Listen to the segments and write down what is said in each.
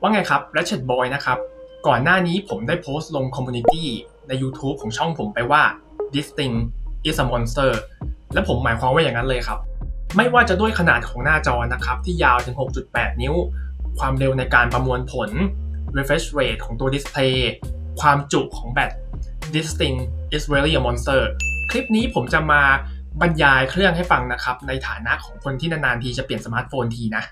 ว่าไงครับ Ratchet Boy นะครับ ก่อนหน้านี้ผมได้โพสต์ลงคอมมูนิตี้ใน YouTube ของช่องผมไปว่า This thing is a monster และผมหมายความว่าอย่างนั้นเลยครับ ไม่ว่าจะด้วยขนาดของหน้าจอนะครับ ที่ยาวถึง 6.8 นิ้ว ความเร็วในการประมวลผล refresh rate ของตัวดิสเพลย์ความจุของแบต This thing is really a monster คลิปนี้ผมจะมาบรรยายเครื่องให้ฟังนะครับ ในฐานะของคนที่นานๆทีจะเปลี่ยนสมาร์ทโฟนทีนะ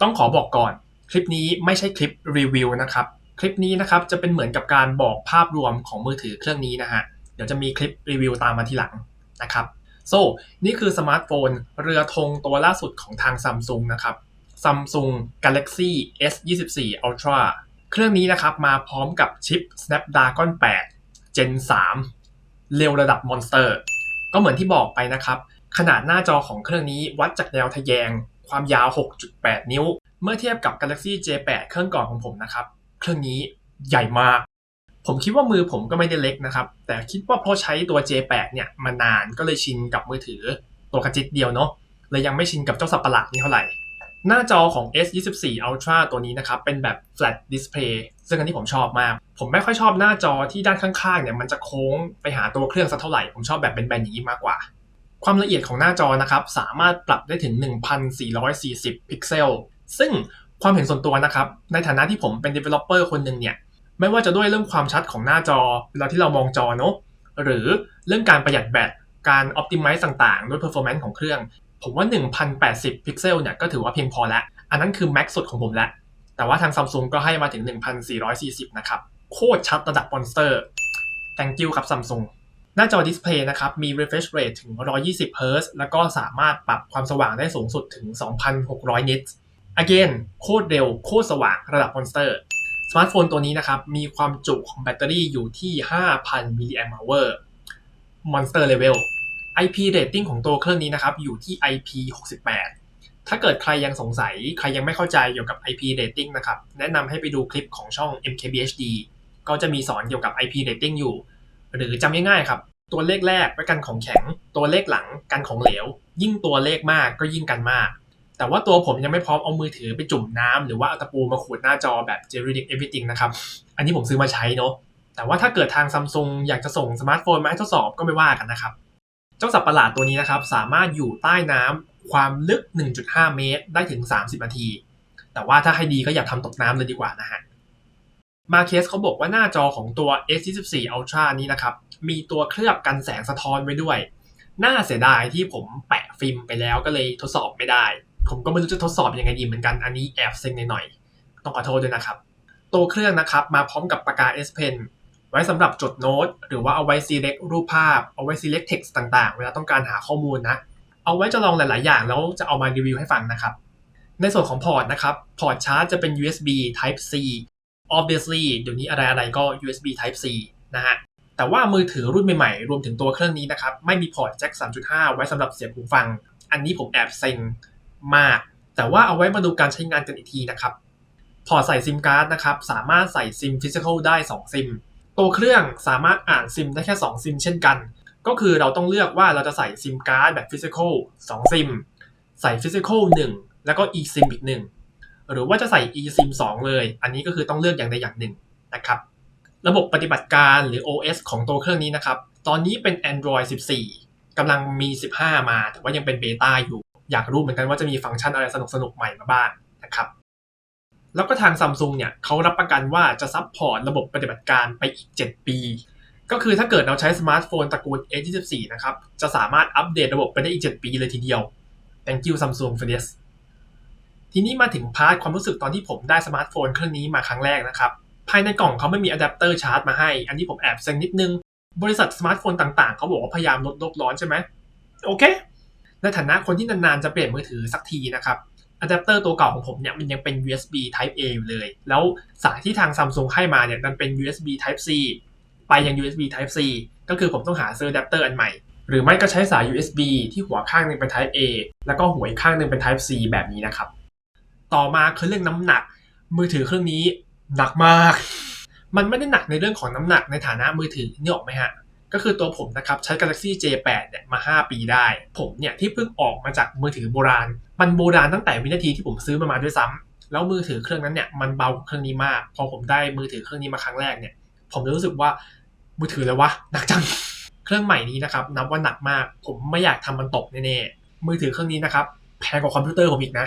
ต้องขอบอกก่อน คลิปนี้ไม่ใช่คลิปรีวิวนะครับ คลิปนี้นะครับจะเป็นเหมือนกับการบอกภาพรวมของมือถือเครื่องนี้นะฮะ เดี๋ยวจะมีคลิปรีวิวตามมาทีหลังนะครับโซ่นี่คือสมาร์ทโฟน เรือธงตัวล่าสุดของทาง Samsung นะครับ Samsung Galaxy S24 Ultra เครื่องนี้นะครับมาพร้อมกับชิป Snapdragon 8 Gen 3 เร็วระดับมอนสเตอร์ ก็เหมือนที่บอกไปนะครับ ขนาดหน้าจอของเครื่องนี้วัดจากแนวทะแยง ความยาว 6.8 นิ้ว เมื่อเทียบกับ Galaxy J8 เครื่องก่อนของผมนะครับ เครื่องนี้ใหญ่มาก ผมคิดว่ามือผมก็ไม่ได้เล็กนะครับ แต่คิดว่าเพราะใช้ตัว J8 เนี่ยมานานก็เลยชินกับมือถือตัวกระจิตเดียวเนาะเลยยังไม่ชินกับเจ้าสับประหลาดนี้เท่าไหร่ หน้าจอของ S24 Ultra ตัวนี้นะครับ เป็นแบบ flat display ซึ่งอันนี้ผมชอบมาก ผมไม่ค่อยชอบหน้าจอที่ด้านข้างๆเนี่ยมันจะโค้งไปหาตัวเครื่องสักเท่าไหร่ ผมชอบแบบเป็นแบนอย่างนี้มากกว่าความละเอียดของหน้าจอนะครับ สามารถปรับได้ถึง 1440 พิกเซล ซึ่งความเห็นส่วนตัวนะครับ ในฐานะที่ผมเป็น developer คนหนึ่งเนี่ย ไม่ว่าจะด้วยเรื่องความชัดของหน้าจอ เวลาที่เรามองจอเนอะหรือเรื่องการประหยัดแบตการ optimize ต่างๆ ด้วย performance ของเครื่อง ผมว่า 1080 พิกเซลเนี่ยก็ถือว่าเพียงพอแล้ว อันนั้นคือ max สุดของผมแล้ว แต่ว่าทาง Samsung ก็ให้มาถึง 1440 นะครับ โคตรชัดระดับ monster thank you ครับ Samsung หน้าจอดิสเพย์นะครับ มี refresh rate ถึง 120 Hz แล้วก็สามารถปรับความสว่างได้สูงสุดถึง 2,600 nits again โคตรเร็วโคตรสว่างระดับ monster สมาร์ทโฟนตัวนี้นะครับ มีความจุของแบตเตอรี่อยู่ที่ 5,000 มิลลิแอมป์ hour monster level IP rating ของตัวเครื่องนี้นะครับอยู่ที่ IP 68 ถ้าเกิดใครยังสงสัย ใครยังไม่เข้าใจเกี่ยวกับ IP rating นะครับ แนะนำให้ไปดูคลิปของช่อง MKBHD ก็จะมีสอนเกี่ยวกับ IP rating อยู่ หรือจำง่ายๆครับ ตัวเลขแรกไว้กันของแข็ง ตัวเลขหลังกันของเหลว ยิ่งตัวเลขมากก็ยิ่งกันมาก แต่ว่าตัวผมยังไม่พร้อมเอามือถือไปจุ่มน้ำหรือว่าเอาตะปูมาขูดหน้าจอแบบ j e r i d i c Everything นะครับ อันนี้ผมซื้อมาใช้เนาะแต่ว่าถ้าเกิดทางซัมซุงอยากจะส่งสมาร์ทโฟนมาให้ทดสอบก็ไม่ว่ากันนะครับ เจ้าสัตว์ประหลาดตัวนี้นะครับ สามารถอยู่ใต้น้ำความลึก 1.5 เมตร ได้ถึง 30 นาที แต่ว่าถ้าให้ดีก็อย่าทำตกน้ำเลยดีกว่านะฮะมาเคสเขาบอกว่าหน้าจอของตัว S24 Ultra นี้นะครับ มีตัวเคลือบกันแสงสะท้อนไว้ด้วย น่าเสียดายที่ผมแปะฟิล์มไปแล้วก็เลยทดสอบไม่ได้ ผมก็ไม่รู้จะทดสอบยังไงดีเหมือนกันอันนี้แอบเซ็งหน่อยๆต้องขอโทษด้วยนะครับ ตัวเครื่องนะครับมาพร้อมกับปากกา S Pen ไว้สำหรับจดโน้ต หรือว่าเอาไว้ select รูปภาพ เอาไว้ select text ต่างๆ เวลาต้องการหาข้อมูลนะ เอาไว้จะลองหลาย ๆ อย่างแล้วจะเอามารีวิวให้ฟังนะครับ ในส่วนของพอร์ตนะครับพอร์ตชาร์จจะเป็น USB Type C obviously เดี๋ยวนี้อะไรๆก็ USB Type C นะฮะแต่ว่ามือถือรุ่นใหม่ ๆ รวมถึงตัวเครื่องนี้นะครับ ไม่มีพอร์ตแจ็ค3.5 ไว้สำหรับเสียบหูฟัง อันนี้ผมแอบเซ็ง มาก แต่ว่าเอาไว้มาดูการใช้งานกันอีกทีนะครับ พอใส่ซิมการ์ดนะครับ สามารถใส่ซิมฟิสิกอลได้2ซิม ตัวเครื่องสามารถอ่านซิมได้แค่2ซิมเช่นกัน ก็คือเราต้องเลือกว่าเราจะใส่ซิมการ์ดแบบฟิสิกอล2ซิม ใส่ฟิสิกอล1แล้วก็ eSIM อีก 1 หรือว่าจะใส่ eSIM 2เลย อันนี้ก็คือต้องเลือกอย่างใดอย่างหนึ่งนะครับ ระบบปฏิบัติการหรือ OS ของตัวเครื่องนี้นะครับ ตอนนี้เป็น Android 14กำลังมี 15 มา แต่ว่ายังเป็นเบต้าอยู่ อยากรู้เหมือนกันว่าจะมีฟังก์ชันอะไรสนุกๆใหม่มาบ้างนะครับ แล้วก็ทาง Samsung เนี่ยเขารับประกันว่าจะซัพพอร์ตระบบปฏิบัติการไปอีก 7 ปี ก็คือถ้าเกิดเราใช้สมาร์ทโฟนตระกูล A24 นะครับ จะสามารถอัปเดตระบบไปได้อีก 7 ปีเลยทีเดียว thank you Samsung for this ทีนี้มาถึงพาร์ทความรู้สึกตอนที่ผมได้สมาร์ทโฟนเครื่องนี้มาครั้งแรกนะครับ ภายในกล่องเขาไม่มีอะแดปเตอร์ชาร์จมาให้ อันนี้ผมแอบเซ็งนิดนึง บริษัทสมาร์ทโฟนต่างๆ เขาบอกว่าพยายามลดโลกร้อนใช่ไหม โอเค ในฐานะคนที่นานๆจะเปลี่ยนมือถือสักทีนะครับอะแดปเตอร์ตัวเก่าของผมเนี่ยมันยังเป็น USB Type A อยู่เลย แล้วสายที่ทาง Samsung ให้มาเนี่ยมันเป็น USB Type C ไปยัง USB Type C ก็คือผมต้องหาซื้ออะแดปเตอร์อันใหม่ หรือไม่ก็ใช้สาย USB ที่หัวข้างหนึงเป็น Type A แล้วก็หัวอีกข้างหนึงเป็น Type C แบบนี้นะครับ ต่อมาคือเรื่องน้ำหนัก มือถือเครื่องนี้หนักมาก มันไม่ได้หนักในเรื่องของน้ำหนักในฐานะมือถือนี่ออกไหมฮะ ก็คือตัวผมนะครับใช้ Galaxy J8 เนี่ยมา 5 ปีได้ ผมเนี่ยที่เพิ่งออกมาจากมือถือโบราณ มันโบราณตั้งแต่วินาทีที่ผมซื้อมันมาด้วยซ้แล้วมือถือเครื่องนั้นเนี่ยมันเบาเครื่องนี้มาก พอผมได้มือถือเครื่องนี้มาครั้งแรกเนี่ย ผมรู้สึกว่ามือถือเลยวะหนักจัง เครื่องใหม่นี้นะครับนับว่าหนักมาก ผมไม่อยากทำมันตกแน่ๆมือถือเครื่องนี้นะครับแพงกว่าคอมพิวเตอร์ผมอีกนะ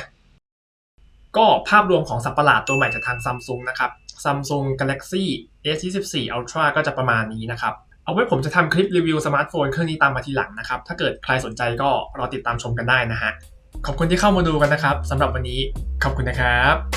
ก็ภาพรวมของสัตว์ประหลาดตัวใหม่จากทางซัมซุงนะครับ Samsung Galaxy S24 Ultra ก็จะประมาณนี้นะครับ เอาไว้ผมจะทำคลิปรีวิวสมาร์ทโฟนเครื่องนี้ตามมาทีหลังนะครับ ถ้าเกิดใครสนใจก็รอติดตามชมกันได้นะฮะ ขอบคุณที่เข้ามาดูกันนะครับสำหรับวันนี้ขอบคุณนะครับ